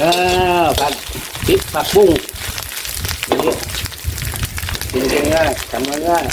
เออผัดพริกผักบุ้งอย่างนี้กินง่ายทำง่าย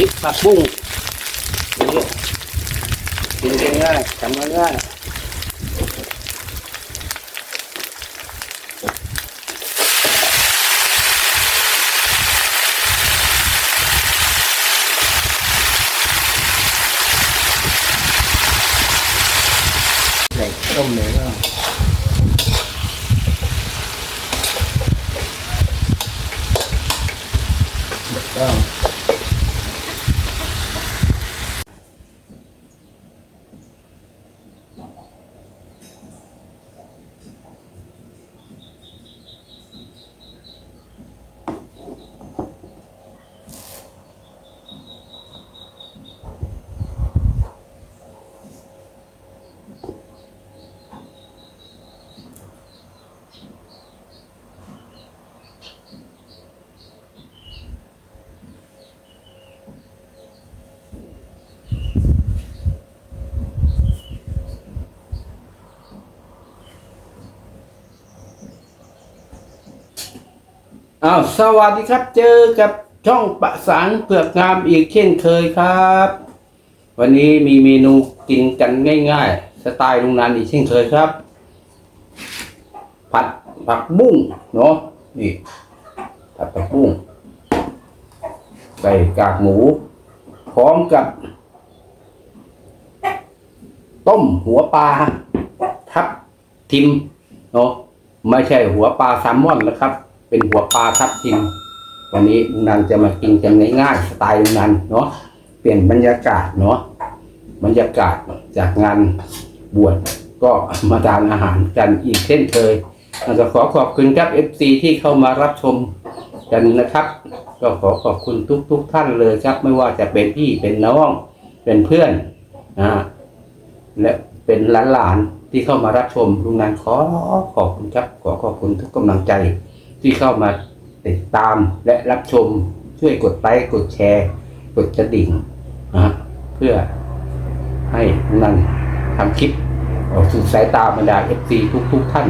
พริกผักบุ้งอย่างนี้กินง่ายๆทำง่ายๆใส่ต้มเลย อ้าวสวัสดีครับเจอกับช่องประสานเผือกงามอีกเช่นเคยครับ วันนี้มีเมนูกินกันง่าย ๆ สไตล์ลุงนันอีกเช่นเคยครับ ผัดผักบุ้งเนาะนี่ผัดผักบุ้งใส่กากหมู พร้อมกับ ต้มหัวปลาทับทิมเนาะไม่ใช่หัวปลาแซลมอนนะครับ เป็นหัวปลาทับทิมวันนี้ลุงนันจะมากินกันง่ายๆสไตล์ลุงนันเนาะเปลี่ยนบรรยากาศเนาะบรรยากาศจากงานบวชก็มาทานอาหารกันอีกเช่นเคยแล้วก็ขอขอบคุณครับ FC ที่เข้ามารับชมกันนะครับ ก็ขอขอบคุณทุกๆทท่านเลยครับ ไม่ว่าจะเป็นพี่เป็นน้องเป็นเพื่อนนะและเป็นหลานๆที่เข้ามารับชมลุงนันขอขอบคุณครับ ขอขอบคุณทุกกำลังใจ ที่เข้ามาติดตามและรับชมช่วยกดไลค์กดแชร์ กดกระดิ่งนะเพื่อให้ลุงนันทำคลิปออกสู่สายตาบรรดาเอฟซีทุกๆ ท่าน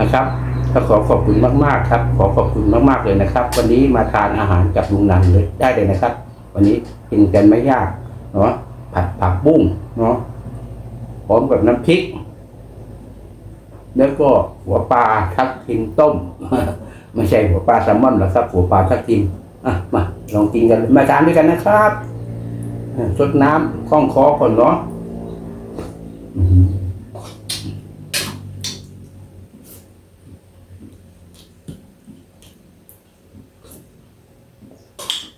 นะครับก็ขอขอบคุณมากๆครับ ขอขอบคุณมากๆเลยนะครับ วันนี้มาทานอาหารกับลุงนันเลยได้เลยนะครับ วันนี้กินกันไม่ยากเนาะผัดผักบุ้งเนาะพร้อมกับน้ำพริก แล้วก็หัวปลาทับทิมต้ม ไม่ใช่หัวปลาแซลมอนหรอกครับ หัวปลาทับทิมอะมาลองกินกัน มาทานด้วยกันนะครับอะสดน้ำคล่องคอก่อนเนาะอื้อหือ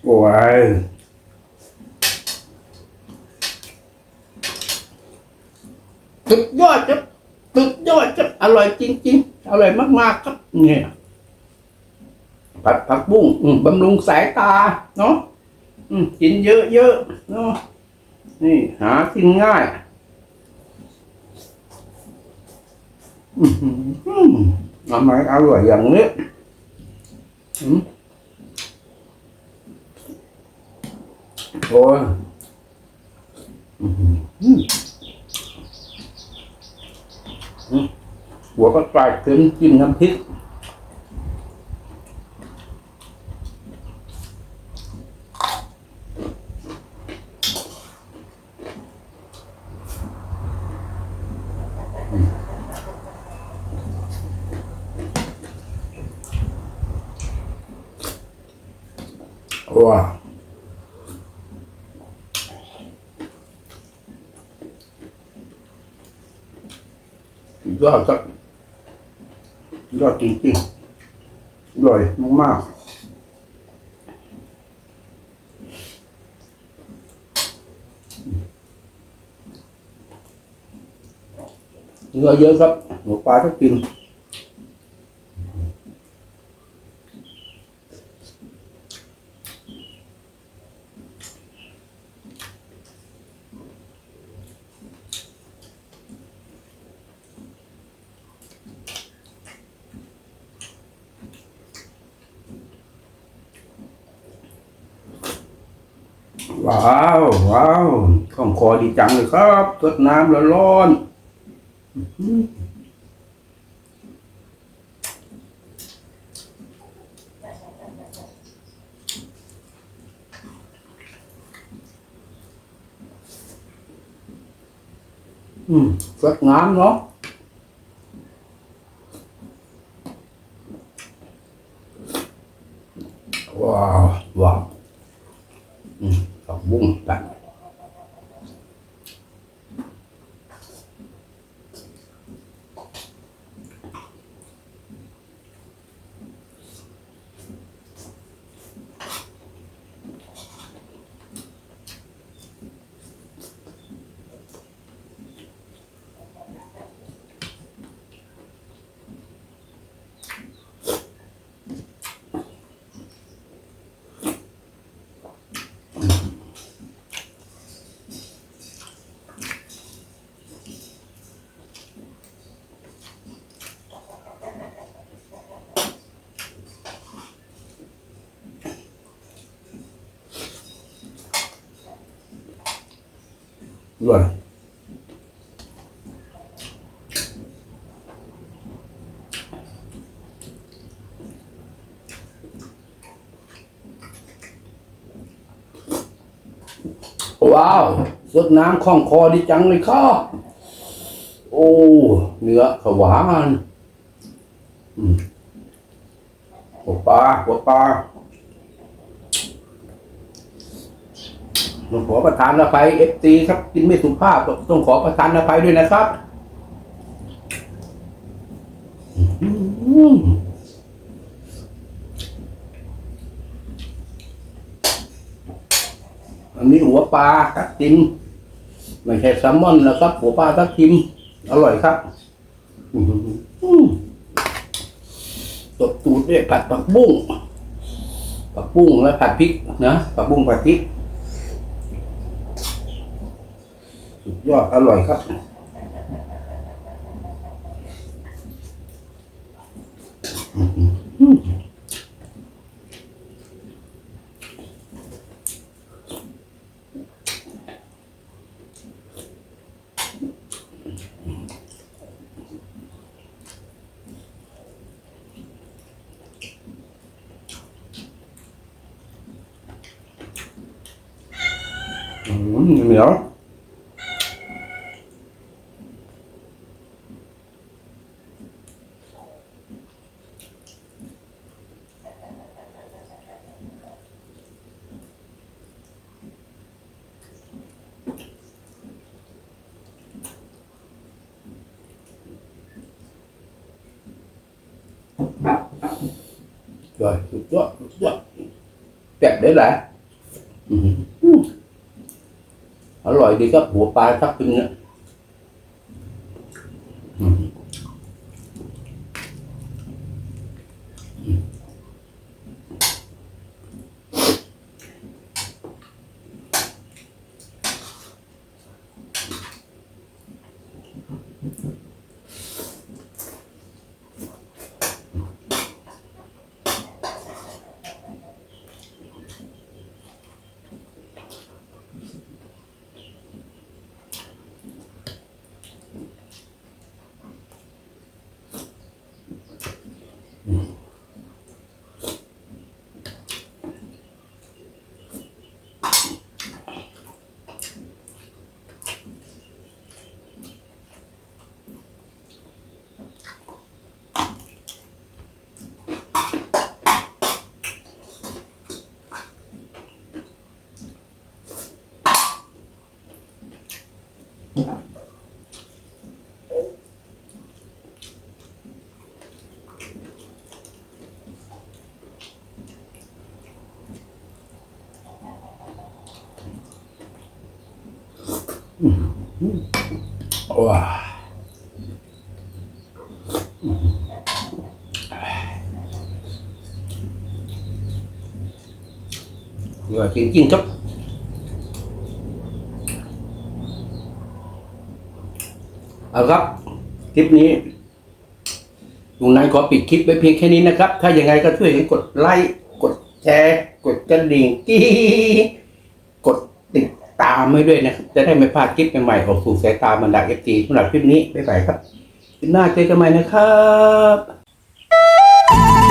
โอ้ยสุดยอดครับสุดยอดครับอร่อยจริง ๆ อร่อยมาก ๆ ครับ เนี่ย ผัดผักบุ้งอืมบำรุงสายตาเนาะอืมกินเยอะๆเนาะนี่หากินง่ายอือหือทำไมอร่อยอย่างนี้อืมโอ้ยอื้อหือหัวก็กลายเค็มจิ้มน้ำพริก ยอดครับยอดจริงๆอร่อยมากๆเนื้อเยอะครับหัวปลาทับทิม ว้าวว้าวข้องคอดีจังเลยครับสดน้ำร้อนอืมสดงามเนาะว้าวว้าวอืมผักบุ้งตัด ด้วยว้าวสดน้ำคล่องคอดีจังเลยครับโอ้ เนื้อขวานอืมหัวปลาหัวปลา ต้องขอประทานอภัยเอฟซีครับกินไม่สุภาพต้องขอประทานอภัยด้วยนะครับอันนี้หัวปลาทับทิมไม่ใช่แซลมอนนะครับ หัวปลาทับทิม อร่อยครับตบตูดด้วยผัดผักบุ้งผักบุ้งแล้วผัดพริกนะผักบุ้งผัดพริก สุด ยอดอร่อยครับ อืมเหนียว rồi suốt suốt suốt suốt đẹp đấy là ừ. ở loại đi các bộ ba sắc tinh nữa ừ. Wow. ว้าว่าจริงๆครับเอาครับ คลิปนี้ลุงนายขอปิดคลิปไว้เพียงแค่นี้นะครับ ถ้ายังไงก็ช่วยกันกดไลค์ กดแชร์ กดกระดิ่งกี้ามไว้ด้วยนะครับ จะได้ไม่พลาดคลิปใหม่ๆของสู่สายตาบรรดาเอฟซีสำหรับคลิปนี้บ๊ายบครับหน้าเจอกันใหม่นะครับ